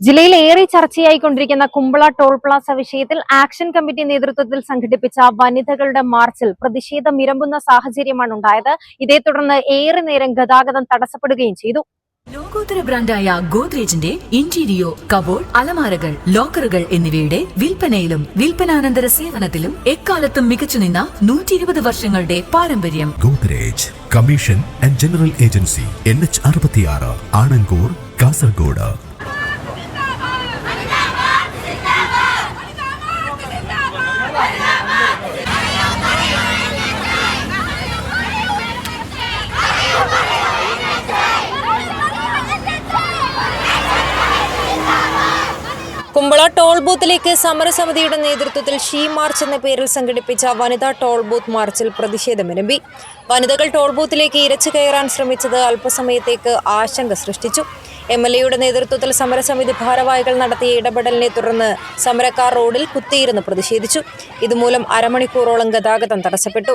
ജില്ലയിൽ ഏറെ ചർച്ചയായിക്കൊണ്ടിരിക്കുന്ന കുമ്പള ടോൾ പ്ലാസ വിഷയത്തിൽ ആക്ഷൻ കമ്മിറ്റി നേതൃത്വത്തിൽ സംഘടിപ്പിച്ച വനിതകളുടെ മാർച്ചിൽ പ്രതിഷേധം ഇരമ്പുന്ന സാഹചര്യമാണ് ഉണ്ടായത്. ഇതേ തുടർന്ന് ഏറെ നേരം ഗതാഗതം തടസ്സപ്പെടുകയും ചെയ്തു. ലോകോത്തര ബ്രാൻഡായ ഗോദ്രേജിന്റെ ഇന്റീരിയോ കബോൾ അലമാരകൾ ലോക്കറുകൾ എന്നിവയുടെ വിൽപ്പനയിലും വിൽപ്പനാനന്തര സേവനത്തിലും എക്കാലത്തും മികച്ചു നിന്ന നൂറ്റി ഇരുപത് വർഷങ്ങളുടെ പാരമ്പര്യം. Godrej commission and general agency N H അറുപത്തിയാറ് ആണങ്കൂർ കാസർഗോഡ്. കുമ്പള ടോൾ ബൂത്തിലേക്ക് സമരസമിതിയുടെ നേതൃത്വത്തിൽ ഷീ മാർച്ച് എന്ന പേരിൽ സംഘടിപ്പിച്ച വനിതാ ടോൾ ബൂത്ത് മാർച്ചിൽ പ്രതിഷേധമിരമ്പി വനിതകൾ ടോൾ ബൂത്തിലേക്ക് ഇരച്ചു കയറാൻ ശ്രമിച്ചത് അല്പസമയത്തേക്ക് ആശങ്ക സൃഷ്ടിച്ചു. എം എൽ എയുടെ നേതൃത്വത്തിൽ സമരസമിതി ഭാരവാഹികൾ നടത്തിയ ഇടപെടലിനെ തുടർന്ന് സമരക്കാർ റോഡിൽ കുത്തിയിരുന്ന് പ്രതിഷേധിച്ചു. ഇതുമൂലം അരമണിക്കൂറോളം ഗതാഗതം തടസ്സപ്പെട്ടു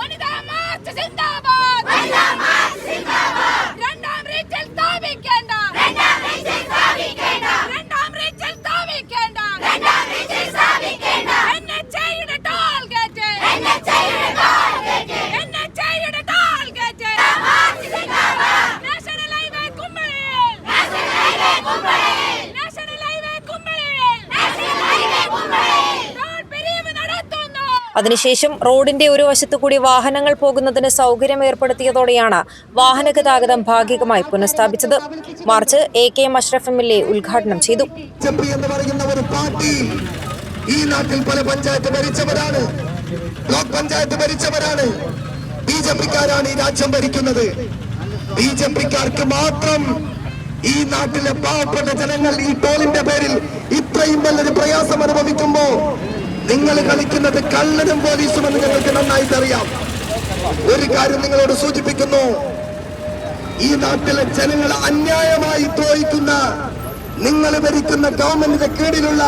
വനിതാ മാർച്ച് സിന്ദാബാദ് വനിതാ മാർച്ച് സിന്ദാബാദ് രണ്ടാം റീച്ചിൽ സ്ഥാപിക്കേണ്ട രണ്ടാം റീച്ചിൽ സ്ഥാപിക്കേണ്ട രണ്ടാം റീച്ചിൽ സ്ഥാപിക്കേണ്ട രണ്ടാം റീച്ചിൽ സ്ഥാപിക്കേണ്ട എൻഎച്ച്ഐയുടെ ടോൾ ഗേറ്റ് എൻഎച്ച്ഐയുടെ ടോൾ ഗേറ്റ് എൻഎച്ച്ഐയുടെ ടോൾ ഗേറ്റ് മാർച്ച് സിന്ദാബാദ് നാഷണൽ ഹൈവേ കുമ്പളയിൽ നാഷണൽ ഹൈവേ കുമ്പളയിൽ നാഷണൽ ഹൈവേ കുമ്പളയിൽ നാഷണൽ ഹൈവേ കുമ്പളയിൽ ടോൾ പിരിവ് നടത്തുന്നു അതിനുശേഷം റോഡിന്റെ ഒരു വശത്തു കൂടി വാഹനങ്ങൾ പോകുന്നതിന് സൗകര്യം ഏർപ്പെടുത്തിയതോടെയാണ് വാഹന ഗതാഗതം ഭാഗികമായി പുനഃസ്ഥാപിച്ചത്. March A K M Ashraf M L A ഉദ്ഘാടനം ചെയ്തു. ഈ നാട്ടിൽ പല പഞ്ചായത്ത് ഭരിച്ചവരാണ്. ബ്ലോക്ക് പഞ്ചായത്ത് ഭരിച്ചവരാണ്. ബി ജെ പിക്കാരാണ് ഈ രാജ്യം ഭരിക്കുന്നത്. ബി ജെ പിക്കാർക്ക് മാത്രം ഈ നാട്ടിലെ പാവപ്പെട്ട ജനങ്ങൾ ഈ ടോളിന്റെ പേരിൽ ഇത്രയും വലിയൊരു പ്രയാസം അനുഭവിക്കുമ്പോ നിങ്ങൾ കളിക്കുന്നത് കള്ളനും പോലീസും എന്ന് ഞങ്ങൾക്ക് നന്നായിട്ട് അറിയാം ഒരു കാര്യം നിങ്ങളോട് സൂചിപ്പിക്കുന്നു. ഈ നാട്ടിലെ ജനങ്ങൾ അന്യായമായി ദ്രോഹിക്കുന്ന നിങ്ങൾ ഭരിക്കുന്ന ഗവൺമെന്റിന്റെ കീഴിലുള്ള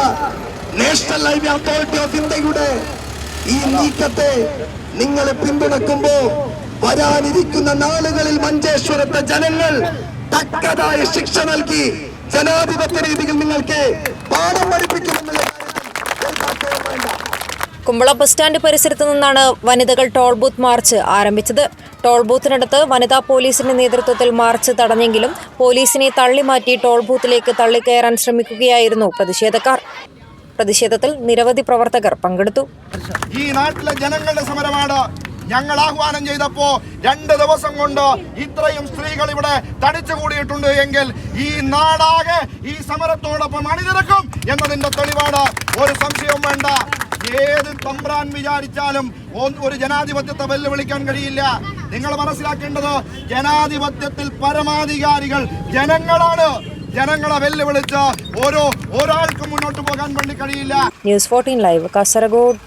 നാഷണൽ ഹൈവേ അതോറിറ്റി ഓഫ് ഇന്ത്യയുടെ ഈ നീക്കത്തെ നിങ്ങൾ പിന്തുണക്കുമ്പോ വരാനിരിക്കുന്ന നാളുകളിൽ മഞ്ചേശ്വരത്തെ ജനങ്ങൾ തക്കതായ ശിക്ഷ നൽകി ജനാധിപത്യ രീതിയിൽ നിങ്ങൾക്ക് പാഠം പഠിപ്പിക്കുമെന്നുള്ള കാര്യത്തിൽ ഒരു സംശയവും വേണ്ട കുമ്പള ബസ് സ്റ്റാൻഡ് പരിസരത്ത് നിന്നാണ് വനിതകൾ ടോൾ ബൂത്ത് മാർച്ച് ആരംഭിച്ചത്. ടോൾ ബൂത്തിനടുത്ത് വനിതാ പോലീസിന്റെ നേതൃത്വത്തിൽ മാർച്ച് തടഞ്ഞെങ്കിലും പോലീസിനെ തള്ളിമാറ്റി ടോൾ ബൂത്തിലേക്ക് തള്ളിക്കയറാൻ ശ്രമിക്കുകയായിരുന്നു പ്രതിഷേധക്കാർ. പ്രതിഷേധത്തിൽ നിരവധി പ്രവർത്തകർ പങ്കെടുത്തു. ഈ നാട്ടിലെ ജനങ്ങളുടെ സമരമാണ് ഞങ്ങൾ ആഹ്വാനം ചെയ്തപ്പോ രണ്ട് ദിവസം കൊണ്ട് ഇത്രയും സ്ത്രീകൾ ഇവിടെ തടിച്ചു കൂടിയിട്ടുണ്ട് എങ്കിൽ ഈ നാടാകെ ഈ സമരത്തോടൊപ്പം അണിനിരക്കും എന്നതിന്റെ തെളിവാണ്. ഒരു സംശയവും വേണ്ട. ഏത് തമ്പ്രാൻ വിചാരിച്ചാലും ഒരു ജനാധിപത്യത്തെ വെല്ലുവിളിക്കാൻ കഴിയില്ല. നിങ്ങൾ മനസ്സിലാക്കേണ്ടത് ജനാധിപത്യത്തിൽ പരമാധികാരികൾ ജനങ്ങളാണ്. ജനങ്ങളെ വെല്ലുവിളിച്ച് ഓരോ ഒരാൾക്കും മുന്നോട്ട് പോകാൻ വേണ്ടി കഴിയില്ല. News fourteen live Kasaragod.